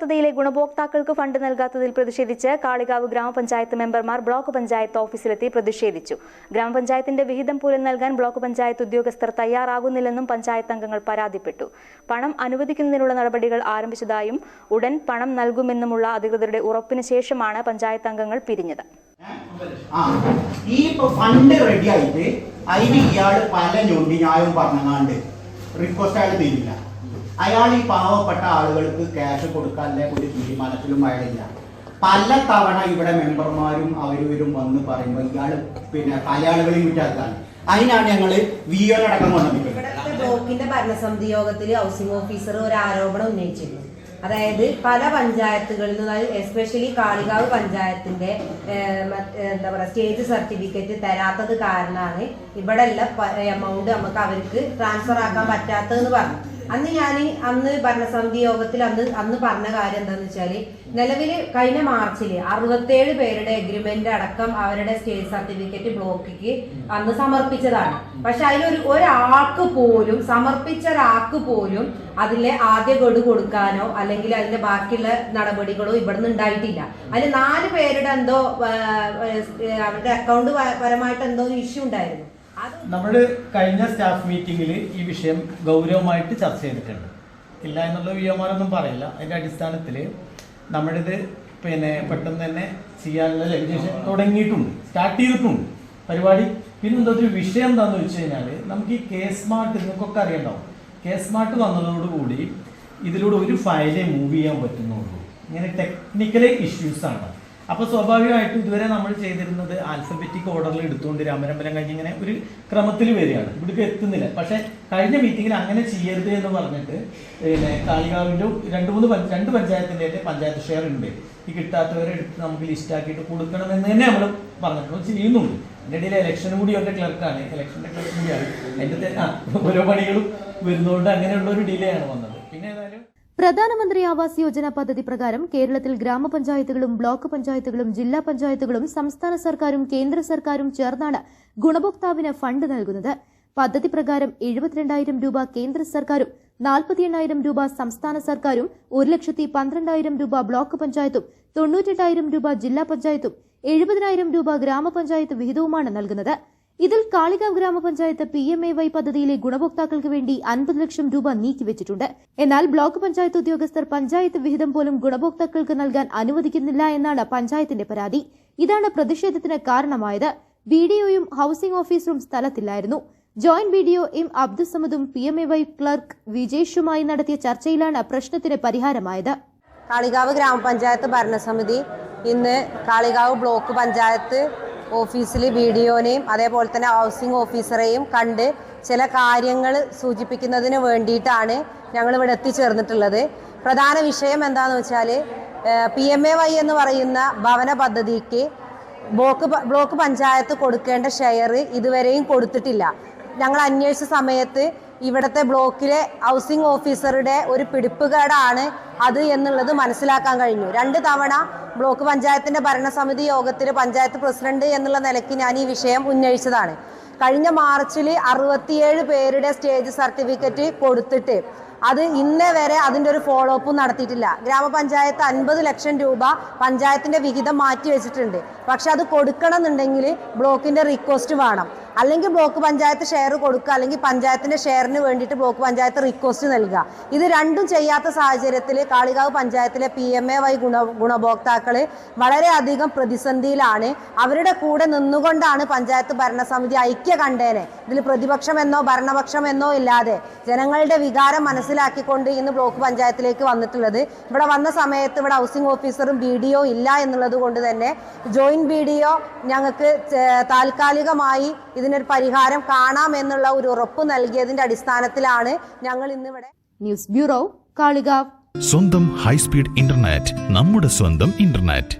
പദ്ധതിയിലെ ഗുണഭോക്താക്കൾക്ക് ഫണ്ട് നൽകാത്തതിൽ പ്രതിഷേധിച്ച് കാളികാവ് ഗ്രാമപഞ്ചായത്ത് മെമ്പർമാർ ബ്ലോക്ക് പഞ്ചായത്ത് ഓഫീസിലെത്തി പ്രതിഷേധിച്ചു. ഗ്രാമപഞ്ചായത്തിന്റെ വിഹിതം പോലും നൽകാൻ ബ്ലോക്ക് പഞ്ചായത്ത് ഉദ്യോഗസ്ഥർ തയ്യാറാകുന്നില്ലെന്നും പഞ്ചായത്ത് അംഗങ്ങൾ പരാതിപ്പെട്ടു. പണം അനുവദിക്കുന്നതിനുള്ള നടപടികൾ ആരംഭിച്ചതായും ഉടൻ പണം നൽകുമെന്നുമുള്ള അധികൃതരുടെ ഉറപ്പിന് ശേഷമാണ് പഞ്ചായത്ത് അംഗങ്ങൾ പിരിഞ്ഞത്. ഈ ഫണ്ട് ആയിട്ട് പല റിക്വസ്റ്റ് അയാൾ തരില്ല. അയാൾ ഈ പാവപ്പെട്ട ആളുകൾക്ക് ക്യാഷ് കൊടുക്കാനുള്ള ഒരു തീരുമാനത്തിലും അയാളില്ല. പല തവണ ഇവിടെ മെമ്പർമാരും അവരും വന്ന് പറയുമ്പോൾ ഇയാൾ പിന്നെ പല ആളുകളെയും വിറ്റാക്കാണ് അതിനാണ് ഞങ്ങൾ വി ഒനടക്കം കൊണ്ടുവന്നിട്ടുള്ളത് ബ്ലോക്കിന്റെ ഭരണസമിതി യോഗത്തിൽ ഹൗസിംഗ് ഓഫീസർ ഒരു ആരോപണം ഉന്നയിച്ചിരുന്നു. അതായത് പല പഞ്ചായത്തുകളിൽ നിന്ന് എസ്പെഷ്യലി കാളികാവ് പഞ്ചായത്തിന്റെ എന്താ പറയുക സ്റ്റേജ് സർട്ടിഫിക്കറ്റ് തരാത്തത് കാരണമാണ് ഇവിടെ ഉള്ള എമൗണ്ട് നമുക്ക് അവർക്ക് ട്രാൻസ്ഫർ ആക്കാൻ പറ്റാത്തതെന്ന് പറഞ്ഞു. അന്ന് ഞാൻ അന്ന് ഭരണസമിതി യോഗത്തിൽ അന്ന് അന്ന് പറഞ്ഞ കാര്യം എന്താന്ന് വെച്ചാൽ നിലവിൽ കഴിഞ്ഞ മാർച്ചിൽ അറുപത്തേഴ് പേരുടെ എഗ്രിമെന്റ് അടക്കം അവരുടെ സ്റ്റേറ്റ് സർട്ടിഫിക്കറ്റ് ബ്ലോക്കിക്ക് അന്ന് സമർപ്പിച്ചതാണ്. പക്ഷെ അതിലൊരു ഒരാൾക്ക് പോലും സമർപ്പിച്ച ഒരാൾക്ക് പോലും അതിലെ ആദ്യ ഗഡു കൊടുക്കാനോ അല്ലെങ്കിൽ അതിന്റെ ബാക്കിയുള്ള നടപടികളോ ഇവിടുന്ന് ഉണ്ടായിട്ടില്ല. അതിൽ നാല് പേരുടെ എന്തോ അവരുടെ അക്കൗണ്ട് പരമായിട്ട് എന്തോ ഇഷ്യൂ ഉണ്ടായിരുന്നു. നമ്മൾ കഴിഞ്ഞ സ്റ്റാഫ് മീറ്റിംഗിൽ ഈ വിഷയം ഗൗരവമായിട്ട് ചർച്ച ചെയ്തിട്ടുണ്ട്. ഇല്ല എന്നുള്ള വിയോമാരൊന്നും പറയില്ല. അതിന്റെ അടിസ്ഥാനത്തിൽ നമ്മളിത് പിന്നെ പെട്ടെന്ന് തന്നെ ചെയ്യാനുള്ള ലെജിസ്ലേഷൻ തുടങ്ങിയിട്ടുണ്ട്. സ്റ്റാർട്ട് ചെയ്തിട്ടുണ്ട്. പരിപാടി. പിന്നെ എന്താ ഒരു വിഷയം എന്താണെന്ന് വെച്ച് കഴിഞ്ഞാൽ നമുക്ക് ഈ കെ സ്മാർട്ട് നിങ്ങൾക്കൊക്കെ അറിയണ്ടാവും. കെ സ്മാർട്ട് വന്നതോടുകൂടി ഇതിലൂടെ ഒരു ഫയലേ മൂവ് ചെയ്യാൻ പറ്റുന്നുള്ളൂ. ഇങ്ങനെ ടെക്നിക്കൽ ഇഷ്യൂസ് ആണ്. അപ്പോൾ സ്വാഭാവികമായിട്ടും ഇതുവരെ നമ്മൾ ചെയ്തിരുന്നത് ആൽഫബറ്റിക് ഓർഡറിൽ എടുത്തുകൊണ്ട് രാമരമ്പലം കഴിഞ്ഞ് ഇങ്ങനെ ഒരു ക്രമത്തിൽ വരികയാണ്. ഇവിടേക്ക് എത്തുന്നില്ല. പക്ഷേ കഴിഞ്ഞ മീറ്റിങ്ങിൽ അങ്ങനെ ചെയ്യരുത് എന്ന് പറഞ്ഞിട്ട് പിന്നെ കാളികാവിന്റെ രണ്ട് മൂന്ന് രണ്ട് പഞ്ചായത്തിന്റെ പഞ്ചായത്ത് ഷെയർ ഉണ്ട്. ഈ കിട്ടാത്തവരെ എടുത്ത് നമുക്ക് ലിസ്റ്റ് ആക്കിയിട്ട് കൊടുക്കണമെന്ന് തന്നെ നമ്മൾ പറഞ്ഞിട്ടുണ്ട്. ചെയ്യുന്നുണ്ട്. എന്റെ ഇടയിൽ ഇലക്ഷൻ കൂടി എന്റെ ക്ലർക്കാണ് ഇലക്ഷന്റെ ക്ലർക്ക് കൂടിയാണ്. എന്റെ ഓരോ പണികളും വരുന്നതുകൊണ്ട് അങ്ങനെയുള്ള ഒരു ഡിലേ ആണ് വന്നത്. പ്രധാനമന്ത്രി ആവാസ് യോജന പദ്ധതി പ്രകാരം കേരളത്തിൽ ഗ്രാമപഞ്ചായത്തുകളും ബ്ലോക്ക് പഞ്ചായത്തുകളും ജില്ലാ പഞ്ചായത്തുകളും സംസ്ഥാന സർക്കാരും കേന്ദ്ര സർക്കാരും ചേർന്നാണ് ഗുണഭോക്താവിന് ഫണ്ട് നൽകുന്നത്. പദ്ധതി പ്രകാരം എഴുപത്തിരണ്ടായിരം രൂപ കേന്ദ്ര സർക്കാരും നാൽപ്പത്തി എണ്ണായിരം രൂപ സംസ്ഥാന സർക്കാരും ഒരു ലക്ഷത്തി പന്ത്രണ്ടായിരം രൂപ ബ്ലോക്ക് പഞ്ചായത്തും തൊണ്ണൂറ്റെട്ടായിരം രൂപ ജില്ലാ പഞ്ചായത്തും എഴുപതിനായിരം രൂപ ഗ്രാമപഞ്ചായത്ത് വിഹിതവുമാണ് നൽകുന്നത്. ഇതിൽ കാളികാവ് ഗ്രാമപഞ്ചായത്ത് പി എം എ വൈ പദ്ധതിയിലെ ഗുണഭോക്താക്കൾക്ക് വേണ്ടി അൻപത് ലക്ഷം രൂപ നീക്കിവച്ചിട്ടുണ്ട്. എന്നാൽ ബ്ലോക്ക് പഞ്ചായത്ത് ഉദ്യോഗസ്ഥർ പഞ്ചായത്ത് വിഹിതം പോലും ഗുണഭോക്താക്കൾക്ക് നൽകാൻ അനുവദിക്കുന്നില്ല എന്നാണ് പഞ്ചായത്തിന്റെ പരാതി. ഇതാണ് പ്രതിഷേധത്തിന് കാരണമായത്. ബി ഡിഒയും ഹൌസിംഗ് ഓഫീസറും സ്ഥലത്തില്ലായിരുന്നു. Joint B DO M അബ്ദുസമദും P M A Y clerk വിജേഷുമായി നടത്തിയ ചർച്ചയിലാണ് പ്രശ്നത്തിന് പരിഹാരമായത്. കാളികാവ് ഗ്രാമപഞ്ചായത്ത് ഭരണസമിതി ഇന്ന് കാളികാവ് ബ്ലോക്ക് പഞ്ചായത്ത് ഓഫീസിൽ ബി ഡി ഒനെയും അതേപോലെ തന്നെ ഹൗസിംഗ് ഓഫീസറെയും കണ്ട് ചില കാര്യങ്ങൾ സൂചിപ്പിക്കുന്നതിന് വേണ്ടിയിട്ടാണ് ഞങ്ങൾ ഇവിടെ എത്തിച്ചേർന്നിട്ടുള്ളത്. പ്രധാന വിഷയം എന്താണെന്ന് വെച്ചാൽ പി എം എ വൈ എന്ന് പറയുന്ന ഭവന പദ്ധതിക്ക് ബ്ലോക്ക് ബ്ലോക്ക് പഞ്ചായത്ത് കൊടുക്കേണ്ട ഷെയർ ഇതുവരെയും കൊടുത്തിട്ടില്ല. ഞങ്ങൾ അന്വേഷിച്ച സമയത്ത് ഇവിടുത്തെ ബ്ലോക്കിലെ ഹൗസിംഗ് ഓഫീസറുടെ ഒരു പിടിപ്പുകേടാണ് അത് എന്നുള്ളത് മനസ്സിലാക്കാൻ കഴിഞ്ഞു. രണ്ട് തവണ ബ്ലോക്ക് പഞ്ചായത്തിന്റെ ഭരണസമിതി യോഗത്തിൽ പഞ്ചായത്ത് പ്രസിഡന്റ് എന്നുള്ള നിലയ്ക്ക് ഞാൻ ഈ വിഷയം ഉന്നയിച്ചതാണ്. കഴിഞ്ഞ മാർച്ചിൽ അറുപത്തിയേഴ് പേരുടെ സ്റ്റേജ് സർട്ടിഫിക്കറ്റ് കൊടുത്തിട്ട് അത് ഇന്നേ വരെ അതിന്റെ ഒരു ഫോളോ അപ്പ് നടത്തിയിട്ടില്ല. ഗ്രാമപഞ്ചായത്ത് അൻപത് ലക്ഷം രൂപ പഞ്ചായത്തിന്റെ വിഹിതം മാറ്റി വെച്ചിട്ടുണ്ട് പക്ഷെ അത് കൊടുക്കണമെന്നുണ്ടെങ്കിൽ ബ്ലോക്കിന്റെ റിക്വസ്റ്റ് വേണം. അല്ലെങ്കിൽ ബ്ലോക്ക് പഞ്ചായത്ത് ഷെയർ കൊടുക്കുക അല്ലെങ്കിൽ പഞ്ചായത്തിന്റെ ഷെയറിന് വേണ്ടിയിട്ട് ബ്ലോക്ക് പഞ്ചായത്ത് റിക്വസ്റ്റ് നൽകുക. ഇത് രണ്ടും ചെയ്യാത്ത സാഹചര്യത്തിൽ കാളികാവ് പഞ്ചായത്തിലെ പി എം എ വൈ ഗുണ ഗുണഭോക്താക്കൾ വളരെയധികം പ്രതിസന്ധിയിലാണ്. അവരുടെ കൂടെ നിന്നുകൊണ്ടാണ് പഞ്ചായത്ത് ഭരണസമിതി ഐക്യ കണ്ടേനെ. ഇതിൽ പ്രതിപക്ഷം എന്നോ ഭരണപക്ഷം എന്നോ ഇല്ലാതെ ജനങ്ങളുടെ വികാരം മനസ്സിലാക്കിക്കൊണ്ട് ഇന്ന് ബ്ലോക്ക് പഞ്ചായത്തിലേക്ക് വന്നിട്ടുള്ളത്. ഇവിടെ വന്ന സമയത്ത് ഇവിടെ ഹൗസിംഗ് ഓഫീസറും ബി ഡി ഒ ഇല്ല എന്നുള്ളത് കൊണ്ട് തന്നെ ജോയിന്റ് ബി ഡി ഒ ഞങ്ങൾക്ക് താൽക്കാലികമായി താൽക്കാലികമായി ഇതിനൊരു പരിഹാരം കാണാം എന്നുള്ള ഒരു ഉറപ്പ് നൽകിയതിന്റെ അടിസ്ഥാനത്തിലാണ് ഞങ്ങൾ ഇന്നിവിടെ ന്യൂസ് ബ്യൂറോ കാളികാവ്. സ്വന്തം ഹൈസ്പീഡ് ഇന്റർനെറ്റ് നമ്മുടെ സ്വന്തം ഇന്റർനെറ്റ്.